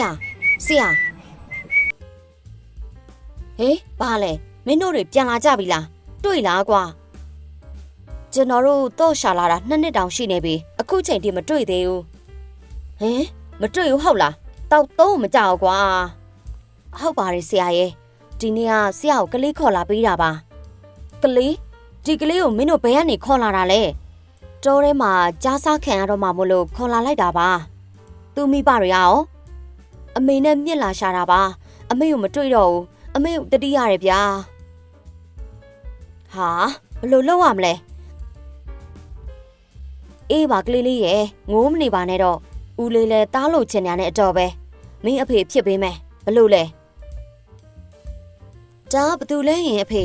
ရာဆရာဟေးဘာလဲမင်းတို့တွေပြန်လာကြပြီလားတွေ့လားကွာကျွန်တော်တို့တော့ရှာလာတာနှစ်နှစ်တောင်ရှိနေပြီအခုချိန်ထိမတွေ့သေးဘူးဟင်မတွေ့ဘူးဟုတ်လားတောက်တော့မကြောက်ကွာဟုတ်ပါတယ်ဆရာရဲ့ဒီနေ့ကဆရာကိုကလေးခေါ်လာပေးတာပါကလေးဒီကလေးကိုမင်းတို့ဘယ်ကနေခေါ်လာတာလဲတောထဲမှာကြားစားခံရတော့မှမို့လို့ခေါ်လာလိုက်တာပါသူမိဘတွေရော အမေနဲ့မြစ်လာရှာတာပါအမေကိုမတွေ့တော့ဘူးအမေကိုတတိရတယ်ဗျာဟာဘယ်လိုလုပ်ရမလဲအေးပါကလေးလေးရဲ့ငိုးမနေပါနဲ့တော့ဦးလေးလဲတားလို့ချင်ညာနဲ့အတော်ပဲမင်းအဖေဖြစ်ပေးမယ်ဘလို့လဲဒါကဘသူလဲရင်အဖေ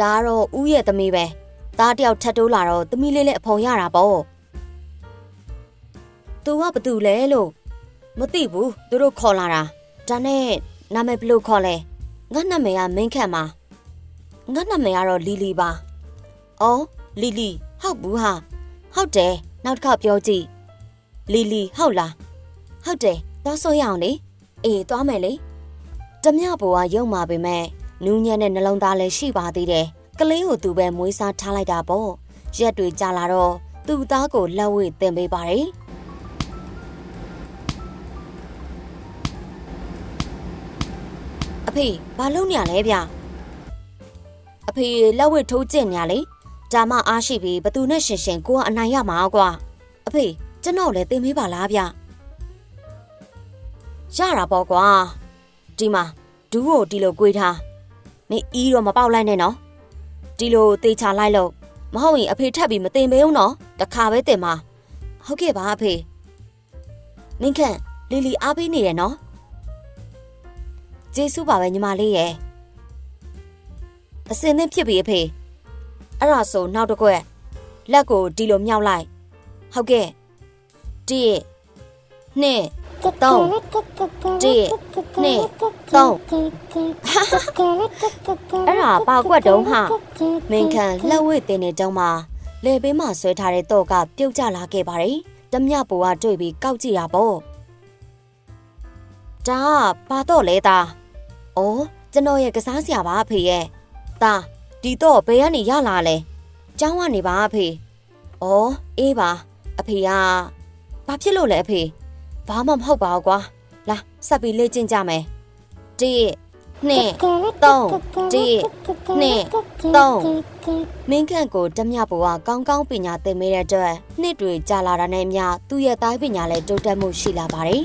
ဒါကတော့ဦးရဲ့သမီးပဲသားတယောက်ထပ်တိုးလာတော့သမီးလေးလည်းအဖော်ရတာပေါ့သူကဘသူလဲ လို့ မသိဘူးသူတို့ခေါ်လာတာဒါနဲ့နာမည်ဘလို့ခေါ်လဲငါနာမည်ကမင်းခန့်ပါငါနာမည်ကတော့လီလီပါအော်လီလီဟုတ်ဘူးဟာဟုတ်တယ်နောက်တစ်ခါပြောကြည့်လီလီဟုတ်လားဟုတ်တယ်သွားဆိုရအောင်လေအေးသွားမယ်လေတမဘိုးကရုံမာပေမဲ့နူးညံ့တဲ့နှလုံးသားလည်းရှိပါသေးတယ်ကလေးကိုသူပဲမွေးစားထားလိုက်တာပေါ့ရက်တွေကြာလာတော့သူ့သားကိုလက်ဝဲတင်ပေးပါတယ် အဖေဘာလုပ်နေရလဲဗျအဖေလက်ဝဲထိုးကျင့်နေရလေဒါမှအားရှိပြီးဘသူနဲ့ရှင်ရှင်ကိုကအနိုင်ရမှာကွာအဖေကျွန်တော်လည်းတင်ပေးပါလားဗျရတာပေါ့ကွာဒီမှာဒူးကိုဒီလို꿰ထားမင်းအီးတော့မပေါက်လိုက်နဲ့နော်ဒီလိုတေချာလိုက်လို့မဟုတ်ရင်အဖေထပ်ပြီးမတင်ပေးဘူးနော်တခါပဲတင်ပါဟုတ်ကဲ့ပါအဖေမင်းခန့်လီလီအားပေးနေတယ်နော် ကျေးဇူးပါပဲညီမလေးရဲ့အစင်းနဲ့ဖြစ်ပြီအဖေအဲ့ဒါဆိုနောက်တစ်ခွက်လက်ကိုဒီလိုမြောက်လိုက်ဟုတ်ကဲ့တိနှစ်သုံးတိနှစ်သုံးအဲ့ဒါပါကွက်တုံးဟာမင်းခန့်လက်ဝဲတင်နေတုံးမှာလေဘေးမှာဆွဲထားတဲ့တော့ကပြုတ်ကျလာခဲ့ပါတယ်တမြပူကတွေ့ပြီးကောက်ကြည့်တာပေါ့ဒါကပါတော့လဲသား ဩကျွန်တော်ရဲ့ကစားစရာပါအဖေရဲ့သားဒီတော့ဘယ်ကနေရလာလဲကျောင်းကနေပါအဖေဩအေးပါအဖေကဘာဖြစ်လို့လဲအဖေဘာမှမဟုတ်ပါဘူးကွာလာဆက်ပြီးလေ့ကျင့်ကြမယ်တိနှစ်သုံးတိနှစ်သုံးမင်းခန့်ကိုတမြဘွားကောင်းကောင်းပညာသင်ပေးတဲ့အတွက်နှစ်တွေကြာလာတာနဲ့အမျှသူ့ရဲ့တိုင်းပညာလည်းတိုးတက်မှုရှိလာပါတယ်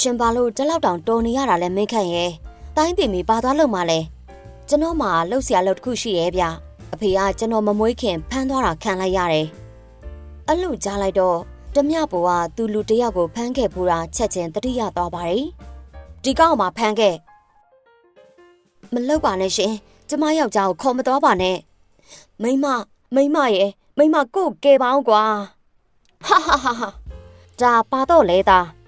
ရှင်ပါလို့တလောက်တောင်တော်နေရတာလဲမင်းခန့်ရဲ့တိုင်းပြည်မီဘာသွားလို့မှလဲကျွန်တော်မှလှုပ်ရှားလို့တခုရှိရဲ့ဗျအဖေကကျွန်တော်မမွေးခင်ဖမ်းသွားတာခံလိုက်ရတယ်အဲ့လိုကြားလိုက်တော့တမပူကသူလူတယောက်ကိုဖမ်းခဲ့ဘူးတာချက်ချင်းတတိယသွားပါတယ်ဒီကောင်မှဖမ်းခဲ့မလောက်ပါနဲ့ရှင်ကျမယောက်ျားကိုခေါ်မတော်ပါနဲ့မိမမိမရဲ့မိမကို့ကဲပါအောင်ကွာဟာဟာဟာဒါပါတော့လဲသား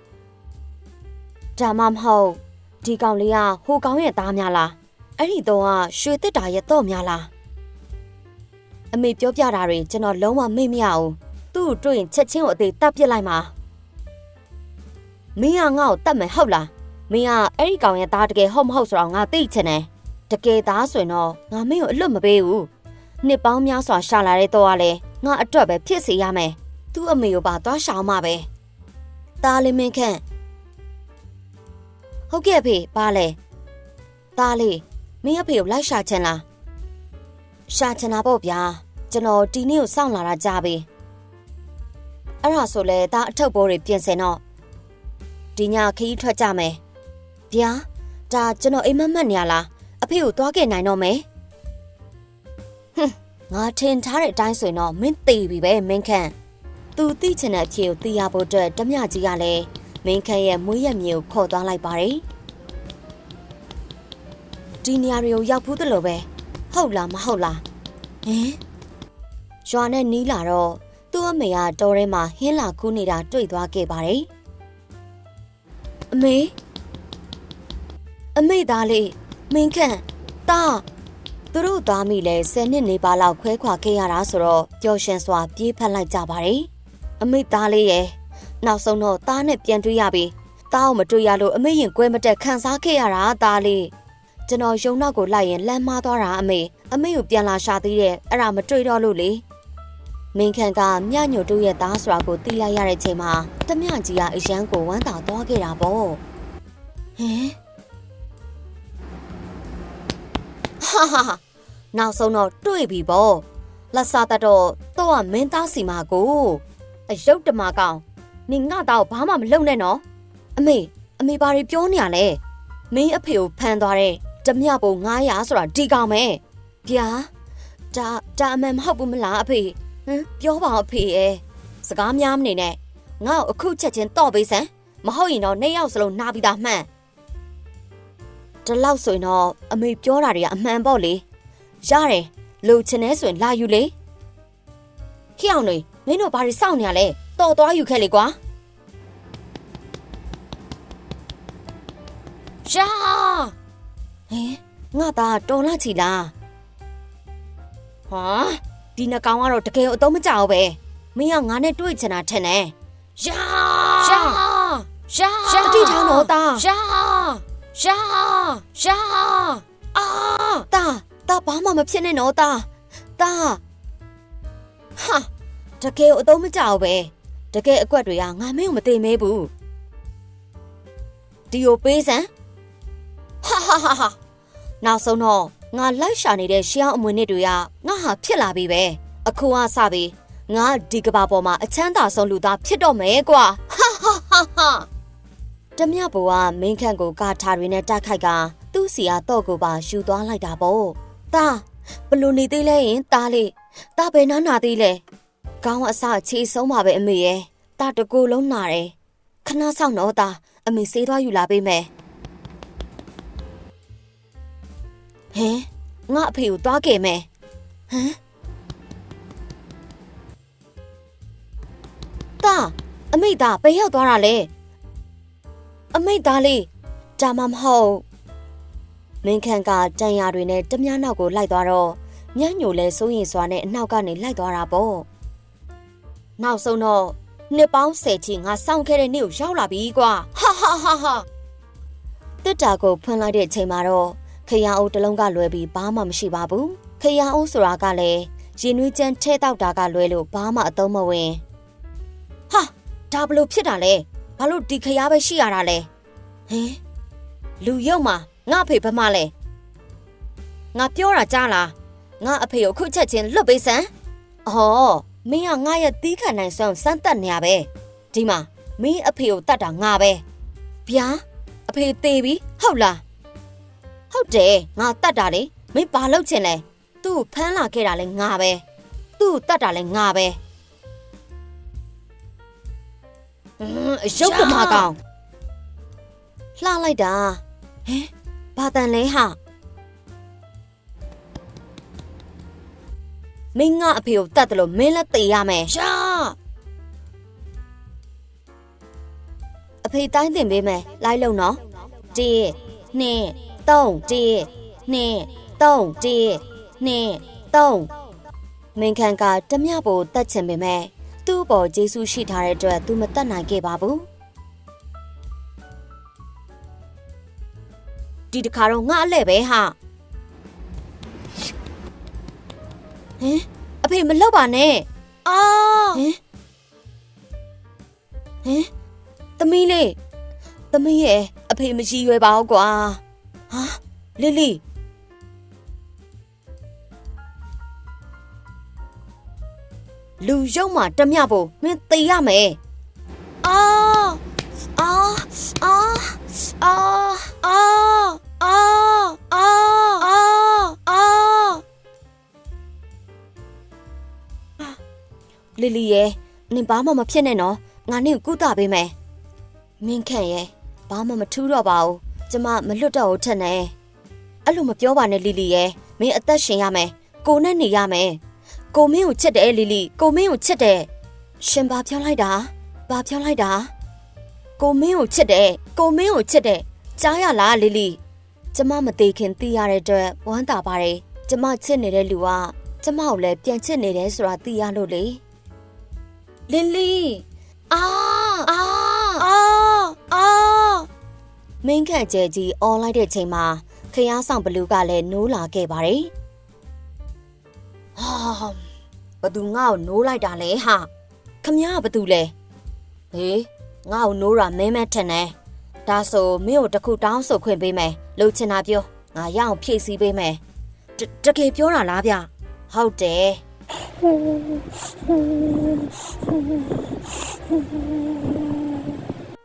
ဒါမှမဟုတ်ဒီကောင်လေးကဟိုကောင်ရဲ့သားများလားအဲ့ဒီတော့ကရွှေတစ်တာရဲ့တော့များလားအမေပြောပြတာတွေကျွန်တော်လုံးဝမေ့မရဘူးသူ့ကိုတွေ့ရင်ချက်ချင်းကိုအသေးတပ်ပစ်လိုက်မှာမင်းကငါ့ကိုတတ်မယ်ဟုတ်လားမင်းကအဲ့ဒီကောင်ရဲ့သားတကယ်ဟုတ်မဟုတ်ဆိုတော့ငါသိချင်တယ်တကယ်သားဆိုရင်တော့ငါမင်းကိုအလွတ်မပေးဘူးနှစ်ပေါင်းများစွာရှာလာတဲ့တော့ကလည်းငါအတွက်ပဲဖြစ်စေရမယ်သူ့အမေကိုပါသွားရှောင်မှပဲသားလေးမင်းခန့် ဟုတ်ကဲ့ဖေပါလေသားလေးမင်းအဖေကိုလိုက်ရှာချင်လားရှာချင်တာပေါ့ဗျာကျွန်တော်ဒီနေ့ကိုစောင့်လာတာကြာပြီအဲ့ဒါဆိုလဲဒါအထုပ်ပိုးတွေပြင်ဆင်တော့ဒီညခရီးထွက်ကြမယ်ဗျာဒါကျွန်တော်အိမ်မက်မက်နေရလားအဖေကိုသွားခဲ့နိုင်တော့မယ်ဟွန်းငါထင်ထားတဲ့အတိုင်းဆိုရင်တော့မင်းသိပြီပဲမင်းခန့်သူသိချင်တဲ့အဖြေကိုသိရဖို့အတွက်တမကြီးကလည်း မင်းခန့်ရဲ့မွေးရမြေကိုခေါ်သွားလိုက်ပါတယ်ဒီနေရာတွေကိုရောက်ဘူးတလို့ပဲဟုတ်လားမဟုတ်လားဟင်ရွာနဲ့နီးလာတော့သူ့အမေကတော်ထဲမှာဟင်းလာခူးနေတာတွေ့သွားခဲ့ပါတယ်အမေအမေသားလေးမင်းခန့်တာသူတို့သားမိလဲ10နှစ်နေပါလောက်ခွဲခွာခဲ့ရတာဆိုတော့ပျော်ရွှင်စွာပြေးဖက်လိုက်ကြပါတယ်အမေသားလေးရဲ့ နောက်ဆုံးတော့သားနဲ့ပြန်တွေ့ရပြီသားကိုမတွေ့ရလို့အမေရင်ကွဲမတက်ခံစားခဲ့ရတာသားလေးကျွန်တော်ရုံနောက်ကိုလိုက်ရင်လမ်းမသွားတာအမေအမေကိုပြန်လာရှာသေးတယ်အဲ့ဒါမတွေ့တော့လို့လေမင်းခန့်ကမြညိုတို့ရဲ့သားဆိုတာကိုသိလိုက်ရတဲ့ချိန်မှာတမကြီးကအရန်ကိုဝမ်းသာသွားခဲ့တာပေါ့ဟင်ဟာဟာဟာနောက်ဆုံးတော့တွေ့ပြီပေါ့လက်စားတတ်တော့တော့ကမင်းသားစီမာကိုအယုတ်တမကောင် နင်ငါတော့ဘာမှမလုပ်နဲ့နော်အမေအမေဘာတွေပြောနေရလဲမင်းအဖေကိုဖမ်းသွားတဲ့ဓမြပုံ900ဆိုတာဒီကောင်ပဲဗျာဒါဒါအမှန်မဟုတ်ဘူးမလားအဖေဟမ်ပြောပါအဖေရဲ့စကားများမနေနဲ့ငါ့ကိုအခုချက်ချင်းတော့ပေးစမ်းမဟုတ်ရင်တော့နှစ်ယောက်စလုံးနားပြီးသားမှန်ဒီလောက်ဆိုရင်တော့အမေပြောတာတွေကအမှန်ပေါ့လေရတယ်လူချင်နေဆိုရင်လာယူလေခေအောင်လေမင်းတို့ဘာတွေစောင့်နေရလဲ တော်သွားယူခဲ့လေကွာရှာဟင်ငါသားတော်လာချီလားဟာဒီနှကောင်ကတော့တကယ်အတော့မကြောက်ပဲမင်းကငါနဲ့တွေ့ချင်တာထင်တယ်ရှာရှာရှာရှာတိထောင်းတော့သားရှာရှာရှာအာတာတာဘာမှမဖြစ်နဲ့နော်တာတာဟာတကယ်အတော့မကြောက်ပဲ တကယ်အကွက်တွေကငါမင်းကိုမသိမဲဘူးဒီကိုပေးစမ်းဟာဟာဟာဟာနောက်ဆုံးတော့ငါလိုက်ရှာနေတဲ့ရှေးအောင်အမွေနစ်တွေကငါဟာဖြစ်လာပြီပဲအခုကစပြီငါဒီကဘာပေါ်မှာအချမ်းသာဆုံးလူသားဖြစ်တော့မယ်ကွာဟာဟာဟာဟာတမြဘိုးကမင်းခန့်ကိုကာထားတွေနဲ့တိုက်ခိုက်ကသူ့စီကတော့ကိုပါယူသွားလိုက်တာပေါ့တာဘလို့နေသေးလဲရင်တားလေးတာဘယ်နာနာသေးလဲ ကောင်းအစအခြေဆုံးပါပဲအမေရဲ့တာတကူလုံးနာတယ်ခဏဆောင်တော့တာအမေဆေးသွားယူလာပေးမယ်ဟင်ငါအဖေကိုသွားခဲ့မယ်ဟမ်တာအမိသားဘယ်ရောက်သွားတာလဲအမိသားလေးဒါမှမဟုတ်မင်းခန့်ကတန်ရာတွေနဲ့တမ ्या နောက်ကိုလိုက်သွားတော့ညညိုလဲစိုးရင်စွာနဲ့အနောက်ကနေလိုက်သွားတာပေါ့ နောက်ဆုံးတော့နှစ်ပေါင်း10ချီငါစောင့်ခဲ့တဲ့နေ့ကိုရောက်လာပြီကွာဟာဟာဟာဟာတစ်တာကိုဖွင့်လိုက်တဲ့အချိန်မှာတော့ခရအိုးတစ်လုံးကလွဲပြီးဘာမှမရှိပါဘူးခရအိုးဆိုတာကလည်းရင်နွေးချမ်းထဲတောက်တာကလွဲလို့ဘာမှအသုံးမဝင်ဟာဒါဘလို့ဖြစ်တာလဲဘာလို့ဒီခရပဲရှိရတာလဲဟင်လူရုပ်မှာငါအဖေဘမလဲငါပြောတာကြားလားငါအဖေကိုခုချက်ချင်းလွတ်ပေးစမ်းအော် မင်းကငါရဲ့တီးခံနိုင်ဆုံးစမ်းတက်နေရပဲဒီမှာမင်းအဖေကိုတတ်တာငါပဲဗျာအဖေသေးပြီဟုတ်လားဟုတ်တယ်ငါတတ်တာလေမင်းဘာလုပ်ချင်လဲသူ့ကိုဖမ်းလာခဲ့တာလဲငါပဲသူ့ကိုတတ်တာလဲငါပဲဟမ်အရုပ်ကမာကောင်လှလိုက်တာဟင်ဘာတန်လဲဟာ မင်းငါအဖေကိုတတ်တယ်လို့မင်းလည်းသိရမယ်ရှာအဖေတိုင်းတင်ပေးမယ်လိုက်လုံနော်1 2 3 1 2 3 1 2 3မင်းခန့်ကတမျှပိုတတ်ချင်ပေမဲ့သူ့အပေါ်ဂျေဆုရှိထားတဲ့အတွက်သူမတတ်နိုင်ခဲ့ပါဘူးဒီတခါတော့ငါအလဲပဲဟာ ဟင်အဖေမလောက်ပါနဲ့အာဟင်ဟင်သမီးလေးသမီးရဲ့အဖေမရှိရွယ်ပါဘူးကွာဟာလီလီလူရုံမှာတမျှဖို့မင်းသိရမယ်အာအာအာအာအာအာအာ လီလီရဲ့နင်ဘာမှမဖြစ်နဲ့နော်ငါနင့်ကိုကုသပေးမယ်မင်းခန့်ရဲ့ဘာမှမထူးတော့ပါဘူးကျမမလွတ်တော့ဘူးထက်နဲ့အဲ့လိုမပြောပါနဲ့လီလီရဲ့မင်းအသက်ရှင်ရမယ်ကိုနဲ့နေရမယ်ကိုမင်းကိုချစ်တယ်လီလီကိုမင်းကိုချစ်တယ်ရှင်ဘာပြောလိုက်တာဘာပြောလိုက်တာကိုမင်းကိုချစ်တယ်ကိုမင်းကိုချစ်တယ်ကြားရလားလီလီကျမမသေးခင်သိရတဲ့အတွက်ဝမ်းသာပါတယ်ကျမချစ်နေတဲ့လူကကျမကိုလည်းပြန်ချစ်နေတယ်ဆိုတာသိရလို့လေ လီလီအာအာအာအာမင်းခန့်ကျဲကြီးအော်လိုက်တဲ့ချိန်မှာခရမ်းဆောင်ဘလူးကလည်းနိုးလာခဲ့ပါတယ်ဟာဘသူငါ့ကိုနိုးလိုက်တာလဲဟာခမည်းကဘသူလဲဟေးငါ့ကိုနိုးတာမဲမဲထင်တယ်ဒါဆိုမင်းကိုတစ်ခုတောင်းဆိုခွင့်ပေးမယ်လှုပ်ချင်တာပြောငါရအောင်ဖြည့်ဆည်းပေးမယ်တတကယ်ပြောတာလားဗျဟုတ်တယ်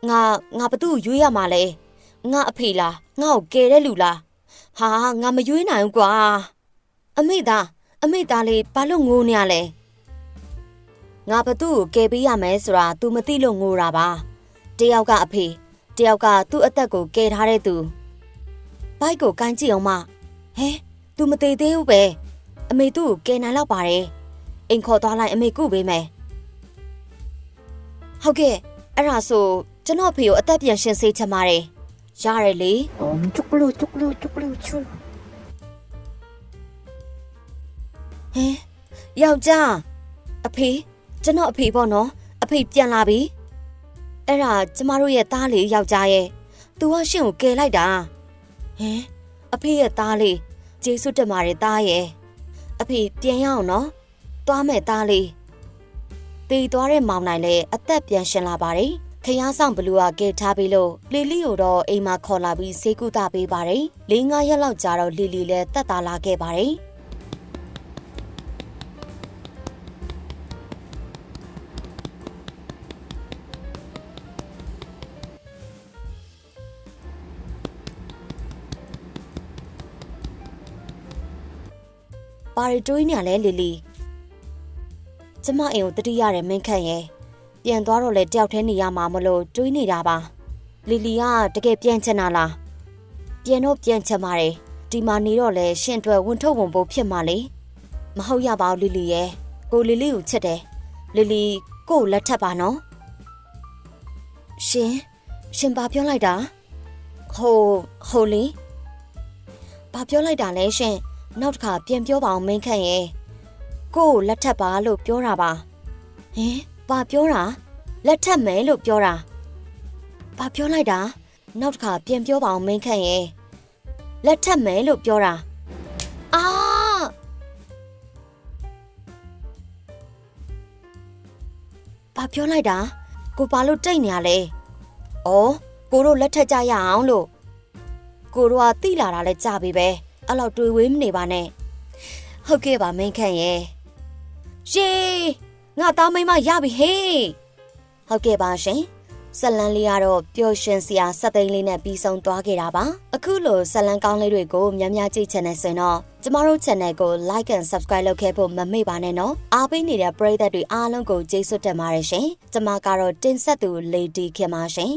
ငါငါဘသူ့ကိုရွေးရမှာလဲငါအဖေလားငါ့ကိုကယ်တဲ့လူလားဟာငါမရွေးနိုင်ဘူးကွာအမေသားအမေသားလေးဘာလို့ငိုနေရလဲငါဘသူ့ကိုကယ်ပေးရမယ်ဆိုတာ तू မသိလို့ငိုတာပါတယောက်ကအဖေတယောက်ကသူ့အသက်ကိုကယ်ထားတဲ့သူဘိုက်ကိုကန်ကြည့်အောင်မဟဲ तू မသေးသေးဘူးပဲအမေသူ့ကိုကယ်နိုင်တော့ပါတယ် အိမ်ခေါ်သွားလိုက်အမေကုပေးမယ်ဟုတ်ကဲ့အဲ့ဒါဆိုကျွန်တော်ဖေကိုအသက်ပြန်ရှင်စေချင်ပါတယ်ရတယ်လေ 옴 쪽루 쪽루 쪽루 출 ဟင်ယောက်ျားအဖေကျွန်တော်အဖေပေါ့နော်အဖေပြန်လာပြီအဲ့ဒါကျမတို့ရဲ့သားလေးယောက်ျားရဲ့သူကရှင်ကိုကယ်လိုက်တာဟင်အဖေရဲ့သားလေးကျေးဇူးတင်ပါတယ်သားရဲ့အဖေပြန်ရအောင်နော် သွားမယ်သားလေးတည်သွားတဲ့မောင်နိုင်လည်းအသက်ပြန်ရှင်လာပါတယ်ခရမ်းဆောင်ဘလူးကကယ်ထားပြီးလို့လီလီကိုတော့အိမ်မှာခေါ်လာပြီးဆေးကုသပေးပါတယ်၄၅ရက်လောက်ကြာတော့လီလီလည်းတက်တာလာခဲ့ပါတယ်ဘာရီတွေးနေရလဲလီလီ ကျမအိမ်ကိုတတိရတယ်မင်းခန့်ရဲ့ပြန်သွားတော့လေတယောက်တည်းနေရမှာမလို့တွေးနေတာပါလီလီကတကယ်ပြန်ချင်တာလားပြန်တော့ပြန်ချင်ပါတယ်ဒီမှာနေတော့လေရှင်အတွက်ဝန်ထုတ်ဝန်ပိုးဖြစ်မှာလေမဟုတ်ရပါဘူးလီလီရဲ့ကိုလီလီကိုချစ်တယ်လီလီကိုကိုလက်ထပ်ပါနော်ရှင်ရှင်ဘာပြောလိုက်တာဟိုဟိုလီဘာပြောလိုက်တာလဲရှင်နောက်တစ်ခါပြန်ပြောပါအောင်မင်းခန့်ရဲ့ ကို့ကိုလက်ထပ်ပါလို့ပြောတာပါဟင်ဘာပြောတာလက်ထပ်မယ်လို့ပြောတာဘာပြောလိုက်တာနောက်တစ်ခါပြန်ပြောပါအောင်မင်းခန့်ရဲ့လက်ထပ်မယ်လို့ပြောတာအာဘာပြောလိုက်တာကိုဘာလို့တိတ်နေရလဲဩကိုတို့လက်ထပ်ကြရအောင်လို့ကိုတို့ကတိလာတာလဲကြပြီပဲအဲ့လောက်တွေ့ဝေးမနေပါနဲ့ဟုတ်ကဲ့ပါမင်းခန့်ရဲ့ ရှေးငါသားမိမရပြီဟေးဟုတ်ကဲ့ပါရှင်ဇလန်လေးကတော့ပျော်ရွှင်စရာစက်သိန်းလေးနဲ့ပြီးဆုံးသွားခဲ့တာပါအခုလိုဇလန်ကောင်းလေးတွေကိုများများကြည့်ချင်တဲ့ဆိုရင်တော့ကျမတို့ channel ကို like and subscribe လုပ်ခဲ့ဖို့မမေ့ပါနဲ့နော်အားပေးနေတဲ့ပရိသတ်တွေအားလုံးကိုကျေးဇူးတင်ပါတယ်ရှင်ကျမကတော့တင်ဆက်သူ Lady ခင်ပါရှင်